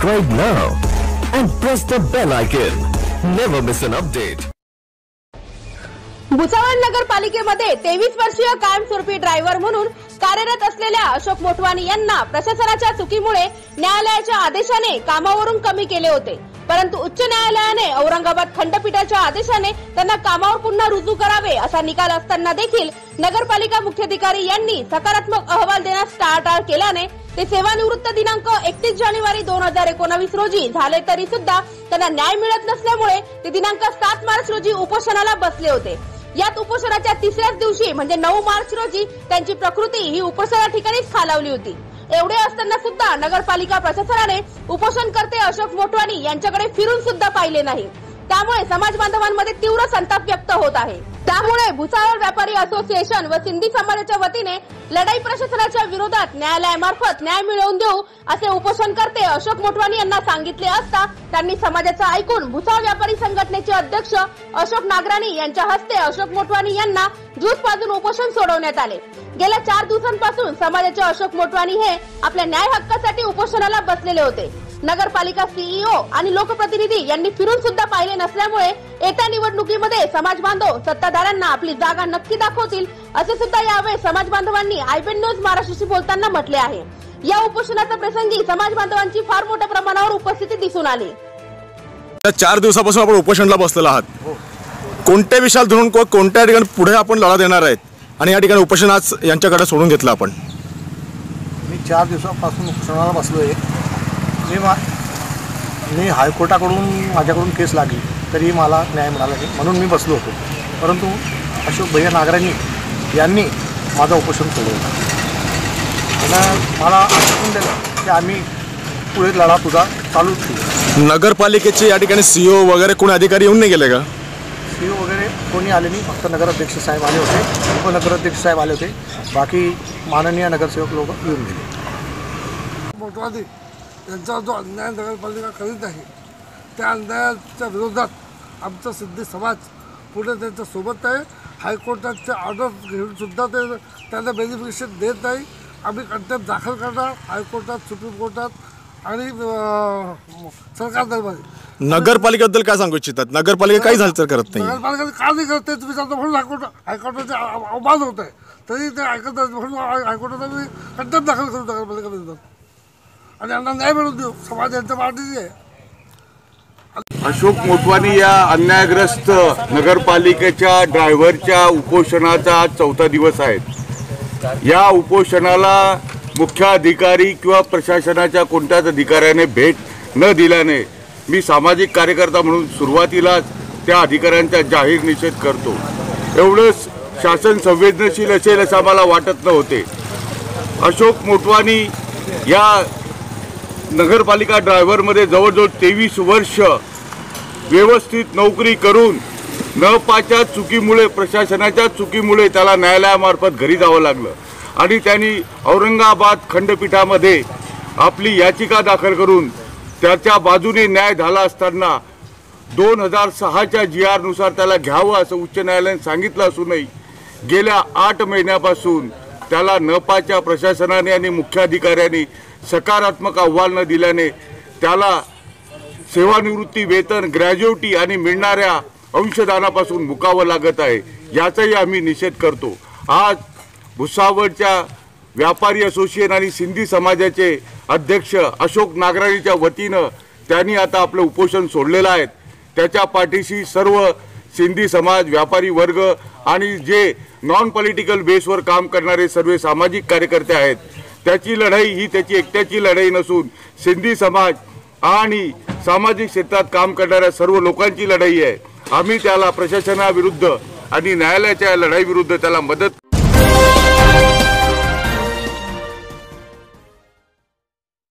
Subscribe now and press the bell icon. Never miss an update. Bhusawal नगरपालिकेमध्ये तेवीस वर्षीय कायमस्वरूपी driver म्हणून कार्यरत असलेल्या अशोक मोठवानी यांना प्रशासनाच्या चुकीमुळे न्यायालयाच्या आदेशाने कामावरून कमी केले होते परंतु उच्च न्यायालयाने औरंगाबाद खंडपीठाच्या आदेशाने त्यांना कामावर पुन्हा रुजू करावे असा निकाल असताना देखील नगरपालिका मुख्याधिकारी यांनी सकारात्मक अहवाल देण्यास टाळाटाळ केल्याने ते सेवानिवृत्त दिनांक एकतीस जानेवारी दोन हजार एकोणावीस रोजी झाले तरी सुद्धा त्यांना न्याय मिळत नसल्यामुळे ते दिनांक सात मार्च रोजी उपोषणाला बसले होते. यात उपोषणाच्या तिसऱ्याच दिवशी म्हणजे नऊ मार्च रोजी त्यांची प्रकृती ही उपोषणा ठिकाणीच खालावली होती. एवढे असताना सुद्धा नगरपालिका प्रशासनाने उपोषणकर्ते अशोक मोटवानी यांच्याकडे फिरून सुद्धा पाहिले नाही. त्यामुळे समाज बांधवांमध्ये तीव्र संताप व्यक्त होत आहे. त्यामुळे भुसावळ व्यापारी असोसिएशन व सिंधी समाजाच्या वतीने लढाई प्रशासनाच्या विरोधात न्यायालयामार्फत न्याय मिळवून देऊ असे उपोषणकर्ते अशोक मोटवानी यांना सांगितले असता त्यांनी समाजाचं ऐकून भुसावळ व्यापारी संघटनेचे अध्यक्ष अशोक नागराणी यांच्या हस्ते अशोक मोटवानी यांना ज्यूस पाजून उपोषण सोडवण्यात आले. गेल्या चार दिवसांपासून समाजाचे अशोक मोटवानी हे आपल्या न्याय हक्कासाठी उपोषणाला बसलेले होते. नगरपालिका सीईओ आणि लोकप्रतिनिधी यांनी फिरून सुद्धा पाहिले नसल्यामुळे येत्या निवडणुकीमध्ये समाज बांधव सत्ताधाऱ्यांना आपली जागा नक्की दाखवतील असे सुद्धा यावेळी समाज बांधवांनी आयबीएन न्यूज महाराष्ट्राशी बोलताना म्हटले आहे. या उपोषणाच्या प्रसंगी समाज बांधवांची फार मोठ्या प्रमाणावर उपस्थिती दिसून आली. चार दिवसापासून आपण उपोषणला बसलेलो आहात. कोणत्या विषयाला धरून को- कोणत्या ठिकाणी पुढे आपण लढा देणार आहेत? आणि या ठिकाणी उपोषण आज यांच्याकडे सोडून घेतलं आपण. मी चार दिवसापासून उपोषणाला बसलो आहे मी मा मी हायकोर्टाकडून माझ्याकडून केस लागली तरी मला न्याय मिळाला नाही म्हणून मी बसलो होतो. परंतु अशोक भैया नागरांनी यांनी माझं उपोषण सोडवलं त्यांना मला आश्वासन दिलं की आम्ही पुढे लढा तुझा चालूच ठेवू. नगरपालिकेचे या ठिकाणी सीओ वगैरे कोणी अधिकारी येऊन नाही गेले का? कोणी आले नाही फक्त नगराध्यक्ष साहेब आले होते उपनगराध्यक्ष साहेब आले होते. बाकी माननीय नगरसेवक लोक येऊन गेले. मोटवादी यांचा जो अन्याय नगरपालिका करीत आहे त्या अन्यायाच्या विरोधात आमचा सिद्धी समाज पुढे त्यांच्यासोबत आहे. हायकोर्टाचे ऑर्डर घेऊन सुद्धा ते त्यांना बेनिफिकेशन देत नाही. आम्ही कंटेप दाखल करणार हायकोर्टात सुप्रीम कोर्टात आणि सरकार दरबारी नगरपालिकेबद्दल काय सांगू इच्छितात? नगरपालिका काही झालं तर करत नाही नगरपालिका का नाही करते तुम्ही सांगता म्हणून हायकोर्ट हायकोर्टाचे अव- अवमान होत आहे. तरी ते ऐकत नाही म्हणून हाय- हायकोर्टात आम्ही कंटेप दाखल करू नगरपालिका विरोधात आणि यांना न्याय मिळवून देऊ. समाज यांच्या पाठीशी आहे. अशोक मोटवानी या अन्यायग्रस्त नगरपालिकेच्या ड्रायव्हरच्या उपोषणाचा आज चौथा दिवस आहे. या उपोषणाला मुख्य अधिकारी किंवा प्रशासनाच्या कोणत्याच अधिकाऱ्याने भेट न दिल्याने मी सामाजिक कार्यकर्ता म्हणून सुरुवातीलाच त्या अधिकाऱ्यांचा जाहीर निषेध करतो. एवढंच शासन संवेदनशील असेल असं आम्हाला वाटत नव्हते. अशोक मोटवानी या नगरपालिका ड्रायव्हरमध्ये जवळजवळ तेवीस वर्ष व्यवस्थित नोकरी करून न पाच्या चुकीमुळे प्रशासनाच्या चुकीमुळे त्याला न्यायालयामार्फत घरी जावं लागलं. आणि त्यांनी औरंगाबाद खंडपीठामध्ये आपली याचिका दाखल करून त्याच्या बाजूने न्याय झाला असताना दोन हजार सहाच्या जी आरनुसार त्याला घ्यावं असं उच्च न्यायालयाने सांगितलं असूनही गेल्या आठ महिन्यापासून त्याला नपाच्या प्रशासनाने आणि मुख्याधिकाऱ्यांनी सकारात्मक अहवाल न दिल्याने त्याला सेवानिवृत्ती वेतन ग्रॅज्युएटी आणि मिळणाऱ्या अंशदानापासून मुकावं लागत आहे. याचाही आम्ही निषेध करतो. आज भुसावळच्या व्यापारी असोसिएशन आणि सिंधी समाजाचे अध्यक्ष अशोक नागराणीच्या वतीनं त्यांनी आता आपलं उपोषण सोडलेलं आहे. त्याच्या पाठीशी सर्व सिंधी समाज व्यापारी वर्ग आणि जे नॉन पॉलिटिकल बेसवर काम करणारे सर्व सामाजिक कार्यकर्ते आहेत त्याची लढाई ही त्याची एकट्याची लढाई नसून सिंधी समाज आणि सामाजिक क्षेत्रात काम करणाऱ्या सर्व लोकांची लढाई आहे. आम्ही त्याला प्रशासनाविरुद्ध आणि न्यायालयाच्या लढाईविरुद्ध त्याला मदत